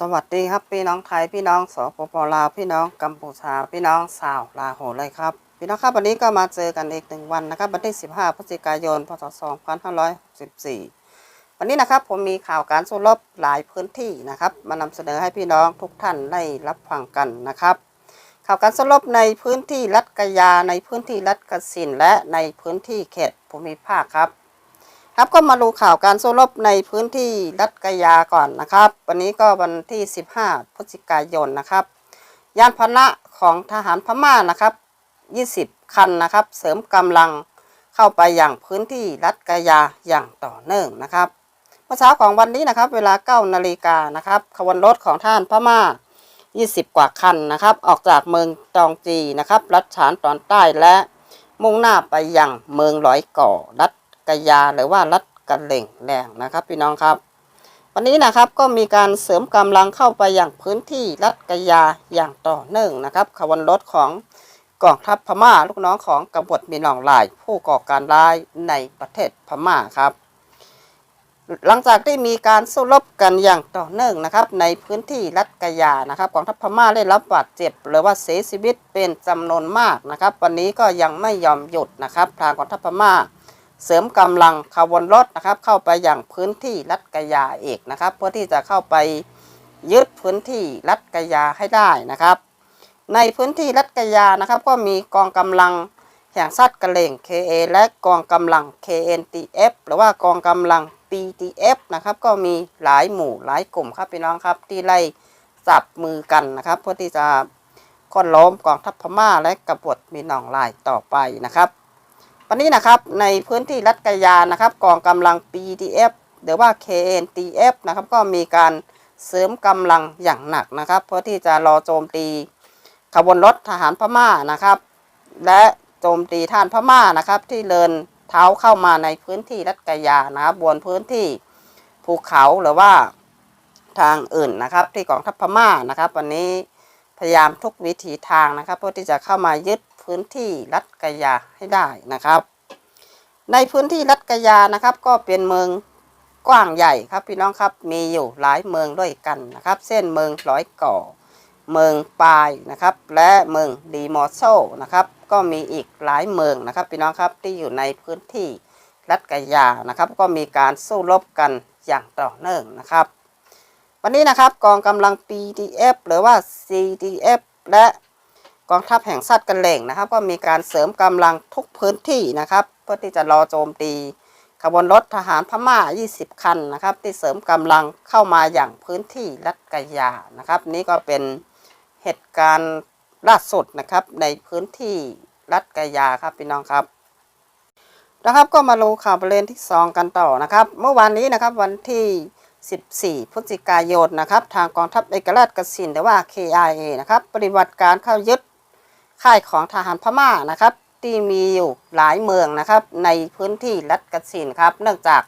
สวัสดีครับพี่น้องไทยพี่น้องสปปลาวพี่น้องกัมพูชาพี่น้องสาวลาโหเลยครับพี่น้องครับวันนี้ก็มาเจอกันอีกหนึ่งวันนะครับวันที่ 15พฤศจิกายนพศ2564วันนี้นะครับผมมีข่าวการสู้รบหลายพื้นที่นะครับ มานำเสนอให้พี่น้องทุกท่านได้รับฟังกันนะครับ ข่าวการสู้รบในพื้นที่รัฐกยาในพื้นที่รัฐกสินและในพื้นที่เขตภูมิภาคครับ ครับก็มาดูข่าวการสู้รบในพื้นที่รัฐกยาก่อนนะครับ วันนี้ก็วันที่ 15 พฤศจิกายนนะครับ ยานพาหนะของทหารพม่านะครับ 20 คันนะครับ เสริมกำลังเข้าไปอย่างพื้นที่รัฐกยาอย่างต่อเนื่องนะครับเมื่อเช้าของวันนี้นะครับ เวลา 9 นาฬิกานะครับขบวนรถของท่านพม่า 20 กว่าคันนะครับ ออกจากเมืองตองจีนะครับ รัฐฉานตอนใต้และมุ่งหน้าไปยังเมืองหลอยก่อรัฐ กยาหรือว่ารัดกะเหล่งแรงนะครับ พี่น้องครับ วันนี้นะครับก็มีการเสริมกำลังเข้าไปอย่างพื้นที่รัดกะยาอย่างต่อเนื่องนะครับขบวนรถของกองทัพพม่าลูกน้องของกบฏมีนองลาย ผู้ก่อการร้ายในประเทศพม่าครับ หลังจากที่มีการสู้รบกันอย่างต่อเนื่องนะครับ ในพื้นที่รัฐกะยานะครับกองทัพพม่าได้รับบาดเจ็บ หรือว่าเสียชีวิตเป็นจำนวนมากนะครับ วันนี้ก็ยังไม่ยอมหยุดนะครับ ทางกองทัพพม่า เสริมกำลังขบวนรถนะครับ เข้าไปอย่างพื้นที่รัฐกยาเอกนะครับ เพื่อที่จะเข้าไปยึดพื้นที่รัฐกยาให้ได้นะครับ ในพื้นที่รัฐกยานะครับ ก็มีกองกำลังแห่งซัดกระเหล่ง KA และกองกำลัง KNTF หรือว่ากองกำลัง PTF นะครับ ก็มีหลายหมู่หลายกลุ่มครับพี่น้องครับที่ไล่จับมือกันนะครับ เพื่อที่จะค้นล้มกองทัพพม่าและกบฏมีหนองลายต่อไปนะครับ วันนี้นะครับในพื้นที่รัฐกยานะครับกองกำลัง PTF หรือว่า KNTF นะครับก็มีการเสริมกำลังอย่างหนักนะครับ เพื่อที่จะรอโจมตีขบวนรถทหารพม่านะครับ และโจมตีท่านพม่านะครับ ที่เดินเท้าเข้ามาในพื้นที่รัฐกยานะครับบนพื้นที่ภูเขาหรือว่าทางอื่นนะครับ ที่กองทัพพม่านะครับ วันนี้พยายามทุกวิถีทางนะครับ เพื่อที่จะเข้ามายึด พื้นที่รัฐกยาให้ได้นะครับ ในพื้นที่รัฐกยานะครับ ก็เป็นเมืองกว้างใหญ่ครับพี่น้องครับมีอยู่หลายเมืองด้วยกันนะครับ เส้นเมืองร้อยก่อ เมืองปายนะครับ และเมืองดีมอโซนะครับ ก็มีอีกหลายเมืองนะครับ พี่น้องครับที่อยู่ในพื้นที่รัฐกยานะครับ ก็มีการสู้รบกันอย่างต่อเนื่องนะครับ วันนี้นะครับกองกำลัง PDF หรือว่า CDF และ กองทัพแห่งชาติกันเหล่งนะครับ ก็มีการเสริมกำลังทุกพื้นที่นะครับ เพื่อที่จะรอโจมตีขบวนรถทหารพม่า 20 คันนะครับ ที่เสริมกำลังเข้ามาอย่างพื้นที่รัฐกยานะครับ นี่ก็เป็นเหตุการณ์ล่าสุดนะครับในพื้นที่รัฐกยาครับพี่น้องครับนะครับก็มาดูข่าวประเด็นที่ 2 กันต่อนะครับ เมื่อวานนี้นะครับวันที่ 14 พฤศจิกายนนะครับ ทางกองทัพเอกราชกสินหรือว่า KIA นะครับ ปฏิบัติการเข้ายึด ค่ายของทหารพม่านะครับ ที่มีอยู่หลายเมืองนะครับ ในพื้นที่รัฐกสินครับ เนื่องจาก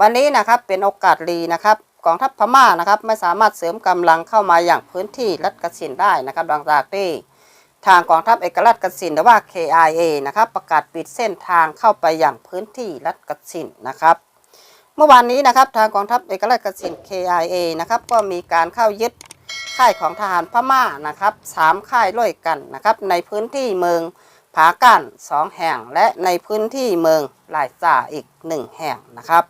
วันนี้นะครับเป็นโอกาสดีนะครับกองทัพพม่านะครับไม่สามารถเสริมกำลังเข้ามาอย่างพื้นที่รัฐกสินได้นะครับหลังจากที่ทางกองทัพเอกราชกสินหรือว่า KIA นะครับประกาศปิดเส้นทางเข้าไปอย่างพื้นที่รัฐกสินนะครับเมื่อวานนี้นะครับทางกองทัพเอกราชกสิน KIA นะครับก็มีการเข้ายึด ค่ายของทหารพม่านะครับสามค่ายด้วยกันนะครับในพื้นที่เมืองผากั้นสองแห่งและในพื้นที่เมืองลายจ่าอีกหนึ่งแห่งนะครับ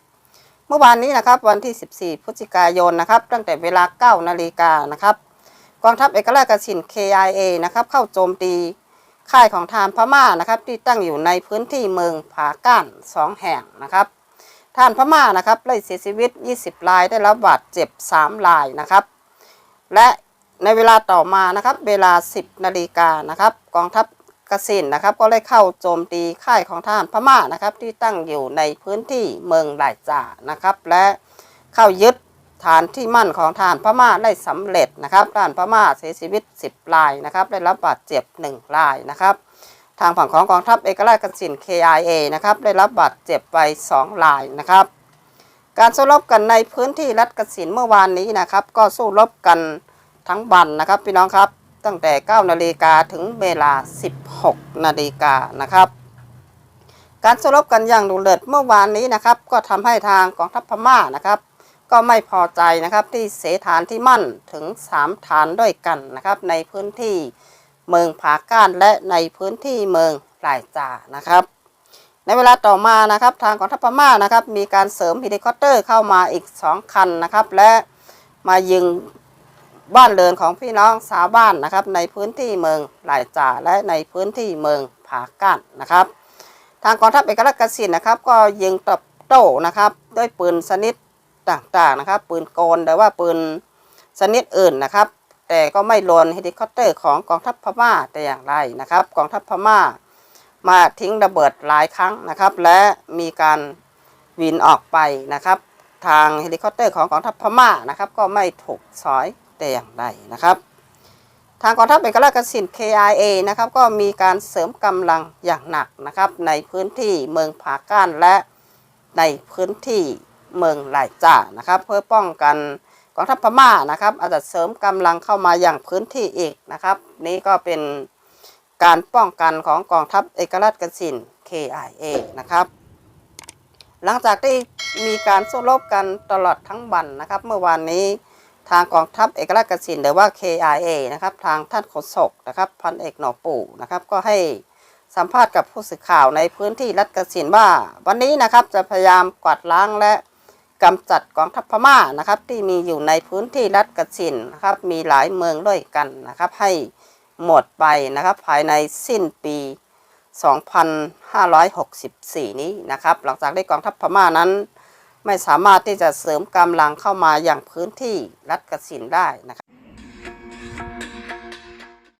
เมื่อวานนี้นะครับวันที่ 14 พฤศจิกายนนะครับตั้งแต่เวลา 9 นาฬิกานะครับกองทัพเอกราชกสิน KIA นะครับเข้าโจมตีค่ายของทหารพม่านะครับที่ตั้งอยู่ในพื้นที่เมืองผาก้านสองแห่งนะครับทหารพม่านะครับได้เสียชีวิต 20 รายได้รับบาดเจ็บ 3 รายนะครับ และในเวลาต่อมานะครับเวลา 10นาฬิกานะครับ กองทัพกสินนะครับ ก็ได้เข้าโจมตีค่ายของทหารพม่านะครับ ที่ตั้งอยู่ในพื้นที่เมืองหลายจ่านะครับ และเข้ายึดฐานที่มั่นของทหารพม่าได้สำเร็จนะครับทหารพม่าเสียชีวิต 10รายนะครับ ได้รับบาดเจ็บ1รายนะครับ ทางฝั่งของกองทัพเอกราชกสิน KIA นะครับ ได้รับบาดเจ็บไป2รายนะครับ การสู้รบกันในพื้นที่รัฐกสินเมื่อวานนี้นะครับ ก็สู้รบกันทั้งวันนะครับ พี่น้องครับตั้งแต่ 9 นาฬิกาถึงเวลา 16 นาฬิกานะครับ การสู้รบกันอย่างดุเดือดเมื่อวานนี้นะครับ ก็ทำให้ทางกองทัพพม่านะครับ ก็ไม่พอใจนะครับที่เสฐานที่มั่นถึง 3 ฐานด้วยกันนะครับ ในพื้นที่เมืองผาก้านและในพื้นที่เมืองหลายจ่านะครับ ในเวลาต่อมานะครับทางกองทัพพม่านะครับ มีการเสริมเฮลิคอปเตอร์เข้ามาอีก 2 คันนะครับ และมายิงบ้านเรือนของพี่น้องชาวบ้านนะครับ ในพื้นที่เมืองหลายจ่าและในพื้นที่เมืองผาก้านนะครับ ทางกองทัพเอกราชกสินนะครับ ก็ยิงตอบโต้นะครับ ด้วยปืนชนิดต่างๆนะครับ ปืนโกนหรือว่าปืนชนิดอื่นนะครับ แต่ก็ไม่โดนเฮลิคอปเตอร์ของกองทัพพม่าแต่อย่างไรนะครับ กองทัพพม่า มาทิ้งระเบิดหลายครั้งนะครับ และมีการวินออกไปนะครับ ทางเฮลิคอปเตอร์ของกองทัพพม่านะครับ ก็ไม่ถูกสอยแต่อย่างใดนะครับทางกองทัพเอกราชกสิน KIA นะครับก็มีการเสริมกำลังอย่างหนักนะครับ ในพื้นที่เมืองผาก้านและในพื้นที่เมืองหลายจ่านะครับ เพื่อป้องกันกองทัพพม่านะครับ อาจจะเสริมกำลังเข้ามาอย่างพื้นที่อีกนะครับ นี่ก็เป็น การป้องกันของกองทัพเอกราชกสิน KIA นะครับ หลังจากที่มีการสู้รบกันตลอดทั้งวันนะครับ เมื่อวานนี้ทางกองทัพเอกราชกสินหรือว่า KIA นะครับ ทางท่านโฆษกนะครับพันเอกหนอปู่นะครับ ก็ให้สัมภาษณ์กับผู้สื่อข่าวในพื้นที่รัฐกสินว่า วันนี้นะครับจะพยายามกวาดล้างและกำจัดกองทัพพม่านะครับ ที่มีอยู่ในพื้นที่รัฐกสินนะครับ มีหลายเมืองด้วยกันนะครับ ให้ หมดไปนะครับภายในสิ้นปี 2564 นี้นะครับหลังจากที่กองทัพพม่านั้น ไม่สามารถที่จะเสริมกำลังเข้ามาอย่างพื้นที่รัฐกสินได้นะครับ